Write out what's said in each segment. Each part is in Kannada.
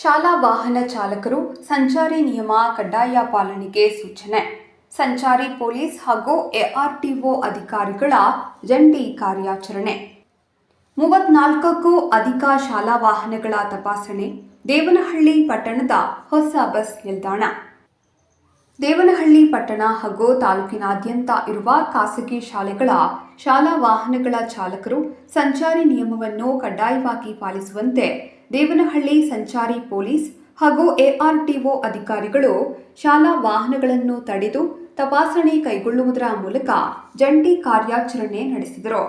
ಶಾಲಾ ವಾಹನ ಚಾಲಕರು ಸಂಚಾರಿ ನಿಯಮ ಕಡ್ಡಾಯ ಪಾಲನೆಗೆ ಸೂಚನೆ. ಸಂಚಾರಿ ಪೊಲೀಸ್ ಹಾಗೂ ಎಆರ್ಟಿಒ ಅಧಿಕಾರಿಗಳ ಜಂಟಿ ಕಾರ್ಯಾಚರಣೆ. ಮೂವತ್ನಾಲ್ಕಕ್ಕೂ ಅಧಿಕ ಶಾಲಾ ವಾಹನಗಳ ತಪಾಸಣೆ, ದೇವನಹಳ್ಳಿ ಪಟ್ಟಣದ ಹೊಸ ಬಸ್ ನಿಲ್ದಾಣ. ದೇವನಹಳ್ಳಿ ಪಟ್ಟಣ ಹಾಗೂ ತಾಲೂಕಿನಾದ್ಯಂತ ಇರುವ ಖಾಸಗಿ ಶಾಲೆಗಳ ಶಾಲಾ ವಾಹನಗಳ ಚಾಲಕರು ಸಂಚಾರಿ ನಿಯಮವನ್ನು ಕಡ್ಡಾಯವಾಗಿ ಪಾಲಿಸುವಂತೆ ದೇವನಹಳ್ಳಿ ಸಂಚಾರಿ ಪೊಲೀಸ್ ಹಾಗೂ ಎಆರ್ಟಿಒ ಅಧಿಕಾರಿಗಳು ಶಾಲಾ ವಾಹನಗಳನ್ನು ತಡೆದು ತಪಾಸಣೆ ಕೈಗೊಳ್ಳುವುದರ ಮೂಲಕ ಜಂಟಿ ಕಾರ್ಯಾಚರಣೆ ನಡೆಸಿದರು.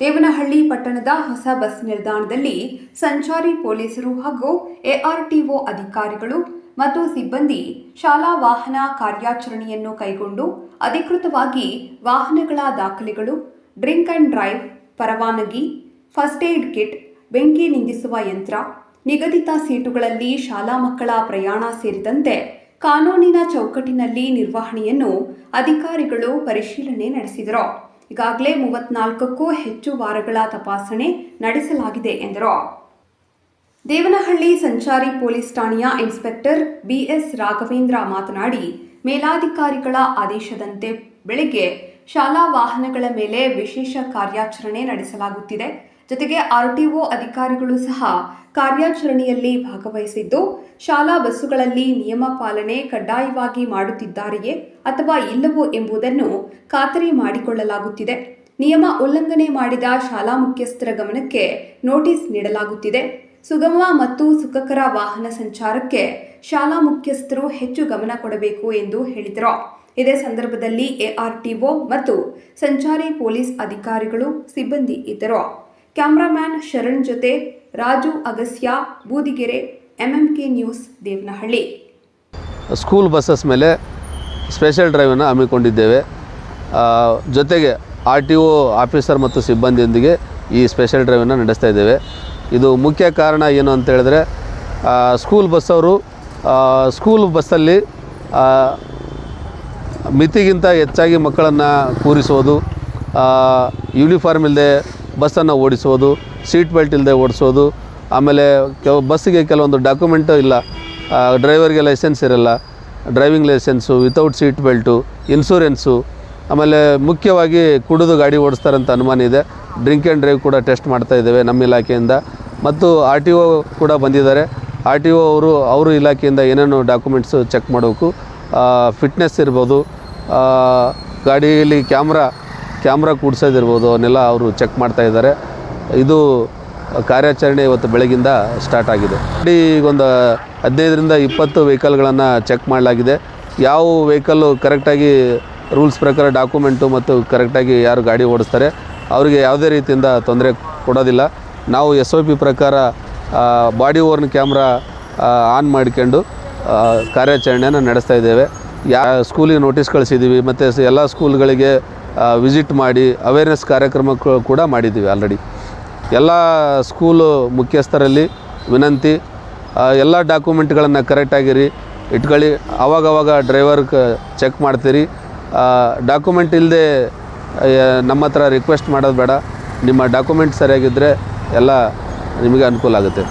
ದೇವನಹಳ್ಳಿ ಪಟ್ಟಣದ ಹೊಸ ಬಸ್ ನಿಲ್ದಾಣದಲ್ಲಿ ಸಂಚಾರಿ ಪೊಲೀಸರು ಹಾಗೂ ಎಆರ್ಟಿಒ ಅಧಿಕಾರಿಗಳು ಮತ್ತು ಸಿಬ್ಬಂದಿ ಶಾಲಾ ವಾಹನ ಕಾರ್ಯಾಚರಣೆಯನ್ನು ಕೈಗೊಂಡು ಅಧಿಕೃತವಾಗಿ ವಾಹನಗಳ ದಾಖಲೆಗಳು, ಡ್ರಿಂಕ್ ಅಂಡ್ ಡ್ರೈವ್, ಪರವಾನಗಿ, ಫಸ್ಟ್ ಏಡ್ ಕಿಟ್ ಬೆಂಕಿ ನಿಂದಿಸುವ ಯಂತ್ರ, ನಿಗದಿತ ಸೀಟುಗಳಲ್ಲಿ ಶಾಲಾ ಮಕ್ಕಳ ಪ್ರಯಾಣ ಸೇರಿದಂತೆ ಕಾನೂನಿನ ಚೌಕಟ್ಟಿನಲ್ಲಿ ನಿರ್ವಹಣೆಯನ್ನು ಅಧಿಕಾರಿಗಳು ಪರಿಶೀಲನೆ ನಡೆಸಿದರು. ಈಗಾಗಲೇ ಮೂವತ್ನಾಲ್ಕಕ್ಕೂ ಹೆಚ್ಚು ವಾರಗಳ ತಪಾಸಣೆ ನಡೆಸಲಾಗಿದೆ ಎಂದರು. ದೇವನಹಳ್ಳಿ ಸಂಚಾರಿ ಪೊಲೀಸ್ ಠಾಣೆಯ ಇನ್ಸ್ಪೆಕ್ಟರ್ ಬಿಎಸ್ ರಾಘವೇಂದ್ರ ಮಾತನಾಡಿ, ಮೇಲಾಧಿಕಾರಿಗಳ ಆದೇಶದಂತೆ ಬೆಳಿಗ್ಗೆ ಶಾಲಾ ವಾಹನಗಳ ಮೇಲೆ ವಿಶೇಷ ಕಾರ್ಯಾಚರಣೆ ನಡೆಸಲಾಗುತ್ತಿದೆ. ಜೊತೆಗೆ ಆರ್ಟಿಒ ಅಧಿಕಾರಿಗಳು ಸಹ ಕಾರ್ಯಾಚರಣೆಯಲ್ಲಿ ಭಾಗವಹಿಸಿದ್ದು, ಶಾಲಾ ಬಸ್ಸುಗಳಲ್ಲಿ ನಿಯಮ ಪಾಲನೆ ಕಡ್ಡಾಯವಾಗಿ ಮಾಡುತ್ತಿದ್ದಾರೆಯೇ ಅಥವಾ ಇಲ್ಲವೋ ಎಂಬುದನ್ನು ಖಾತರಿ ಮಾಡಿಕೊಳ್ಳಲಾಗುತ್ತಿದೆ. ನಿಯಮ ಉಲ್ಲಂಘನೆ ಮಾಡಿದ ಶಾಲಾ ಮುಖ್ಯಸ್ಥರ ಗಮನಕ್ಕೆ ನೋಟಿಸ್ ನೀಡಲಾಗುತ್ತಿದೆ. ಸುಗಮ ಮತ್ತು ಸುಖಕರ ವಾಹನ ಸಂಚಾರಕ್ಕೆ ಶಾಲಾ ಮುಖ್ಯಸ್ಥರು ಹೆಚ್ಚು ಗಮನ ಕೊಡಬೇಕು ಎಂದು ಹೇಳಿದರು. ಇದೇ ಸಂದರ್ಭದಲ್ಲಿ ಎಆರ್ಟಿಒ ಮತ್ತು ಸಂಚಾರಿ ಪೊಲೀಸ್ ಅಧಿಕಾರಿಗಳು ಸಿಬ್ಬಂದಿ ಇದ್ದರು. ಕ್ಯಾಮ್ರಾಮ್ಯಾನ್ ಶರಣ್ ಜೊತೆ Raju ಅಗಸ್ಯ, Budigere, MMK news, Devanahalli. School buses ಮೇಲೆ ಸ್ಪೆಷಲ್ ಡ್ರೈವನ್ನು ಹಮ್ಮಿಕೊಂಡಿದ್ದೇವೆ. ಜೊತೆಗೆ ಆರ್ ಟಿ ಒ ಆಫೀಸರ್ ಮತ್ತು ಸಿಬ್ಬಂದಿಯೊಂದಿಗೆ ಈ ಸ್ಪೆಷಲ್ ಡ್ರೈವನ್ನು ನಡೆಸ್ತಾ ಇದ್ದೇವೆ. ಇದು ಮುಖ್ಯ ಕಾರಣ ಏನು ಅಂತ ಹೇಳಿದ್ರೆ ಸ್ಕೂಲ್ ಬಸ್ಸವರು ಸ್ಕೂಲ್ ಬಸ್ಸಲ್ಲಿ ಮಿತಿಗಿಂತ ಹೆಚ್ಚಾಗಿ ಮಕ್ಕಳನ್ನು ಕೂರಿಸೋದು ಯೂನಿಫಾರ್ಮ್ ಇಲ್ಲದೆ ಬಸ್ಸನ್ನು ಓಡಿಸೋದು ಸೀಟ್ ಬೆಲ್ಟ್ ಇಲ್ಲದೆ ಓಡಿಸೋದು, ಆಮೇಲೆ ಕೆಲವು ಬಸ್ಸಿಗೆ ಕೆಲವೊಂದು ಡಾಕ್ಯುಮೆಂಟು ಇಲ್ಲ ಡ್ರೈವರ್ಗೆ ಲೈಸೆನ್ಸ್ ಇರಲ್ಲ driving licence without seat belt insurance ಆಮೇಲೆ ಮುಖ್ಯವಾಗಿ ಕುಡಿದು ಗಾಡಿ ಓಡಿಸ್ತಾರಂತ ಅನುಮಾನ ಇದೆ. ಡ್ರಿಂಕ್ ಆ್ಯಂಡ್ ಡ್ರೈವ್ ಕೂಡ ಟೆಸ್ಟ್ ಮಾಡ್ತಾ ಇದ್ದೇವೆ ನಮ್ಮ ಇಲಾಖೆಯಿಂದ. ಮತ್ತು ಆರ್ ಟಿ ಒ ಕೂಡ ಬಂದಿದ್ದಾರೆ. ಆರ್ ಟಿ ಒ ಅವರು ಅವರು ಇಲಾಖೆಯಿಂದ ಏನೇನು ಡಾಕ್ಯುಮೆಂಟ್ಸು ಚೆಕ್ ಮಾಡಬೇಕು. ಫಿಟ್ನೆಸ್ ಇರ್ಬೋದು ಗಾಡಿಯಲ್ಲಿ ಕ್ಯಾಮ್ರಾ ಕ್ಯಾಮ್ರಾ ಕೂಡ್ಸೋದಿರ್ಬೋದು ಅವನ್ನೆಲ್ಲ ಅವರು ಚೆಕ್ ಮಾಡ್ತಾ ಇದ್ದಾರೆ. ಇದು ಕಾರ್ಯಾಚರಣೆ ಇವತ್ತು ಬೆಳಗಿಂದ ಸ್ಟಾರ್ಟ್ ಆಗಿದೆ. ಗಾಡಿ ಒಂದು ಹದಿನೈದರಿಂದ ಇಪ್ಪತ್ತು ವೆಹಿಕಲ್ಗಳನ್ನು ಚೆಕ್ ಮಾಡಲಾಗಿದೆ. ಯಾವ ವೆಹಿಕಲ್ಲು ಕರೆಕ್ಟಾಗಿ ರೂಲ್ಸ್ ಪ್ರಕಾರ ಡಾಕ್ಯುಮೆಂಟು ಮತ್ತು ಕರೆಕ್ಟಾಗಿ ಯಾರು ಗಾಡಿ ಓಡಿಸ್ತಾರೆ, ಅವರಿಗೆ ಯಾವುದೇ ರೀತಿಯಿಂದ ತೊಂದರೆ ಕೊಡೋದಿಲ್ಲ. ನಾವು ಎಸ್ ಒ ಪಿ ಪ್ರಕಾರ ಬಾಡಿ ಓರ್ನ್ ಕ್ಯಾಮ್ರಾ ಆನ್ ಮಾಡ್ಕೊಂಡು ಕಾರ್ಯಾಚರಣೆಯನ್ನು ನಡೆಸ್ತಾ ಇದ್ದೇವೆ. ಯಾ ಸ್ಕೂಲಿಗೆ ನೋಟಿಸ್ ಕಳಿಸಿದ್ದೀವಿ ಮತ್ತು ಎಲ್ಲ ಸ್ಕೂಲ್ಗಳಿಗೆ ವಿಸಿಟ್ ಮಾಡಿ ಅವೇರ್ನೆಸ್ ಕಾರ್ಯಕ್ರಮ ಕೂಡ ಮಾಡಿದ್ದೀವಿ ಆಲ್ರೆಡಿ ಎಲ್ಲ ಸ್ಕೂಲು ಮುಖ್ಯಸ್ಥರಲ್ಲಿ ವಿನಂತಿ ಎಲ್ಲ ಡಾಕ್ಯುಮೆಂಟ್ಗಳನ್ನು ಕರೆಕ್ಟಾಗಿರಿ ಇಟ್ಕೊಳ್ಳಿ. ಅವಾಗವಾಗ ಡ್ರೈವರ್ ಚೆಕ್ ಮಾಡ್ತೀರಿ. ಡಾಕ್ಯುಮೆಂಟ್ ಇಲ್ಲದೆ ನಮ್ಮ ಹತ್ರ ರಿಕ್ವೆಸ್ಟ್ ಮಾಡೋದು ಬೇಡ. ನಿಮ್ಮ ಡಾಕ್ಯುಮೆಂಟ್ ಸರಿಯಾಗಿದ್ದರೆ ಎಲ್ಲ ನಿಮಗೆ ಅನುಕೂಲ ಆಗುತ್ತೆ.